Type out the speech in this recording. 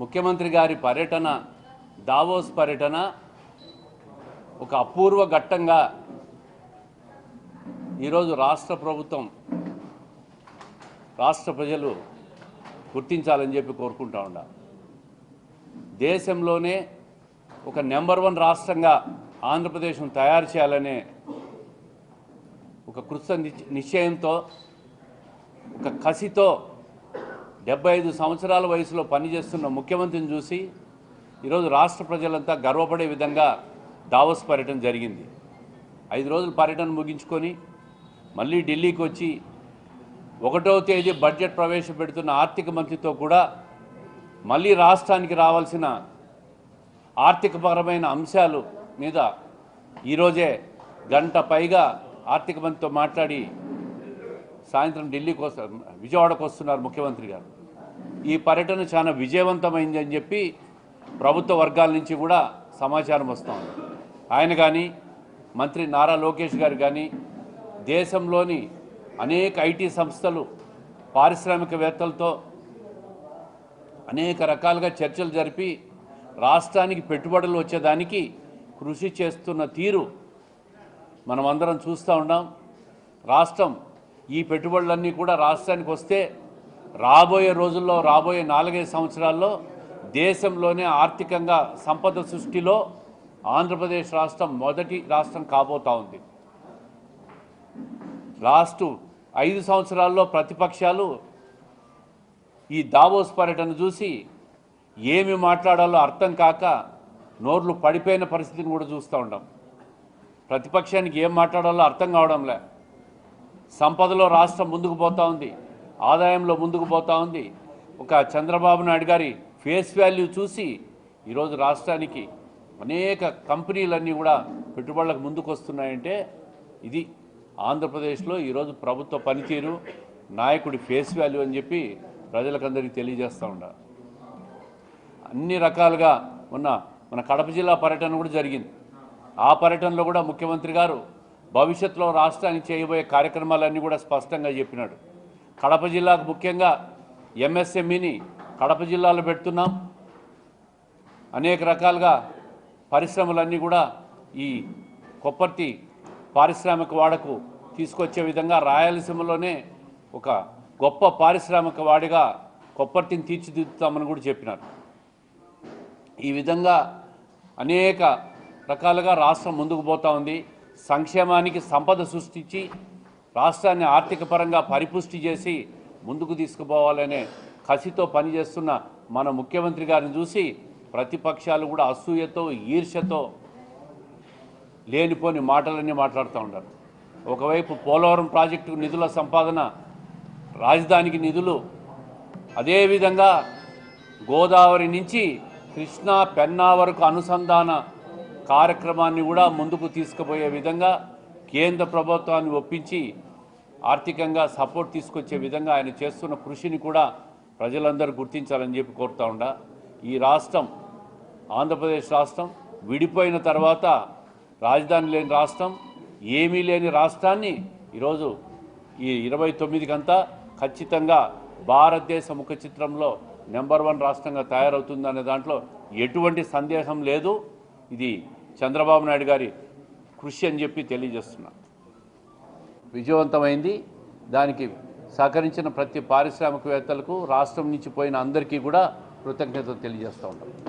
ముఖ్యమంత్రి గారి పర్యటన దావోస్ పర్యటన ఒక అపూర్వ ఘట్టంగా ఈరోజు రాష్ట్ర ప్రభుత్వం రాష్ట్ర ప్రజలు గుర్తించాలని చెప్పి కోరుకుంటా ఉండ. దేశంలోనే ఒక నెంబర్ వన్ రాష్ట్రంగా ఆంధ్రప్రదేశ్ను తయారు చేయాలనే ఒక కృత నిశ్చ- నిశ్చయంతో ఒక కసితో డెబ్బై ఐదు సంవత్సరాల వయసులో పనిచేస్తున్న ముఖ్యమంత్రిని చూసి ఈరోజు రాష్ట్ర ప్రజలంతా గర్వపడే విధంగా దావోస్ పర్యటన జరిగింది. ఐదు రోజులు పర్యటన ముగించుకొని మళ్ళీ ఢిల్లీకి వచ్చి ఒకటో తేదీ బడ్జెట్ ప్రవేశపెడుతున్న ఆర్థిక మంత్రితో కూడా మళ్ళీ రాష్ట్రానికి రావాల్సిన ఆర్థికపరమైన అంశాలు మీద ఈరోజే గంట పైగా ఆర్థిక మంత్రితో మాట్లాడి సాయంత్రం ఢిల్లీకి వస్తారు విజయవాడకు వస్తున్నారు ముఖ్యమంత్రి గారు. ఈ పర్యటన చాలా విజయవంతమైంది అని చెప్పి ప్రభుత్వ వర్గాల నుంచి కూడా సమాచారం వస్తుంది ఆయన కానీ మంత్రి నారా లోకేష్ గారు కానీ దేశంలోని అనేక ఐటీ సంస్థలు పారిశ్రామికవేత్తలతో అనేక రకాలుగా చర్చలు జరిపి రాష్ట్రానికి పెట్టుబడులు వచ్చేదానికి కృషి చేస్తున్న తీరు మనమందరం చూస్తూ ఉన్నాం. రాష్ట్రం ఈ పెట్టుబడులన్నీ కూడా రాష్ట్రానికి వస్తే రాబోయే రోజుల్లో రాబోయే నాలుగైదు సంవత్సరాల్లో దేశంలోనే ఆర్థికంగా సంపద సృష్టిలో ఆంధ్రప్రదేశ్ రాష్ట్రం మొదటి రాష్ట్రం కాబోతా ఉంది. లాస్ట్ ఐదు సంవత్సరాల్లో ప్రతిపక్షాలు ఈ దావోస్ పర్యటన చూసి ఏమి మాట్లాడాలో అర్థం కాక నోర్లు పడిపోయిన పరిస్థితిని కూడా చూస్తూ ఉంటాం ప్రతిపక్షానికి ఏం మాట్లాడాలో అర్థం కావడంలే. సంపదలో రాష్ట్రం ముందుకు పోతా ఉంది ఆదాయంలో ముందుకు పోతా ఉంది. ఒక చంద్రబాబు నాయుడు గారి ఫేస్ వాల్యూ చూసి ఈరోజు రాష్ట్రానికి అనేక కంపెనీలన్నీ కూడా పెట్టుబడులకు ముందుకు వస్తున్నాయంటే ఇది ఆంధ్రప్రదేశ్లో ఈరోజు ప్రభుత్వ పనితీరు నాయకుడి ఫేస్ వాల్యూ అని చెప్పి ప్రజలకందరికీ తెలియజేస్తూ ఉండాలి అన్ని రకాలుగా ఉన్న మన కడప జిల్లా పర్యటన కూడా జరిగింది. ఆ పర్యటనలో కూడా ముఖ్యమంత్రి గారు భవిష్యత్తులో రాష్ట్రానికి చేయబోయే కార్యక్రమాలన్నీ కూడా స్పష్టంగా చెప్పినాడు. కడప జిల్లాకు ముఖ్యంగా ఎంఎస్ఎంఈని కడప జిల్లాలో పెడుతున్నాం. అనేక రకాలుగా పరిశ్రమలన్నీ కూడా ఈ కొప్పర్తి పారిశ్రామిక వాడకు తీసుకొచ్చే విధంగా రాయలసీమలోనే ఒక గొప్ప పారిశ్రామిక వాడిగా కొప్పర్తిని తీర్చిదిద్దుతామని కూడా చెప్పినారు. ఈ విధంగా అనేక రకాలుగా రాష్ట్రం ముందుకు పోతా ఉంది. సంక్షేమానికి సంపద సృష్టించి రాష్ట్రాన్ని ఆర్థిక పరంగా పరిపుష్టి చేసి ముందుకు తీసుకుపోవాలనే కసితో పనిచేస్తున్న మన ముఖ్యమంత్రి గారిని చూసి ప్రతిపక్షాలు కూడా అసూయతో ఈర్ష్యతో లేనిపోని మాటలన్నీ మాట్లాడుతూ ఉంటారు ఒకవైపు పోలవరం ప్రాజెక్టు నిధుల సంపాదన రాజధానికి నిధులు అదేవిధంగా గోదావరి నుంచి కృష్ణా పెన్నా వరకు అనుసంధాన కార్యక్రమాన్ని కూడా ముందుకు తీసుకుపోయే విధంగా కేంద్ర ప్రభుత్వాన్ని ఒప్పించి ఆర్థికంగా సపోర్ట్ తీసుకొచ్చే విధంగా ఆయన చేస్తున్న కృషిని కూడా ప్రజలందరూ గుర్తించాలని చెప్పి కోరుతా ఉండా. ఈ రాష్ట్రం ఆంధ్రప్రదేశ్ రాష్ట్రం విడిపోయిన తర్వాత రాజధాని లేని రాష్ట్రం ఏమీ లేని రాష్ట్రాన్ని ఈరోజు ఈ ఇరవై తొమ్మిదికంతా ఖచ్చితంగా భారతదేశ ముఖ చిత్రంలో నెంబర్ వన్ రాష్ట్రంగా తయారవుతుందనే దాంట్లో ఎటువంటి సందేహం లేదు. ఇది చంద్రబాబు నాయుడు గారి కృషి అని చెప్పి తెలియజేస్తున్నా. విజయవంతమైంది. దానికి సహకరించిన ప్రతి పారిశ్రామికవేత్తలకు రాష్ట్రం నుంచి పోయిన అందరికీ కూడా కృతజ్ఞతలు తెలియజేస్తూ ఉంటాం.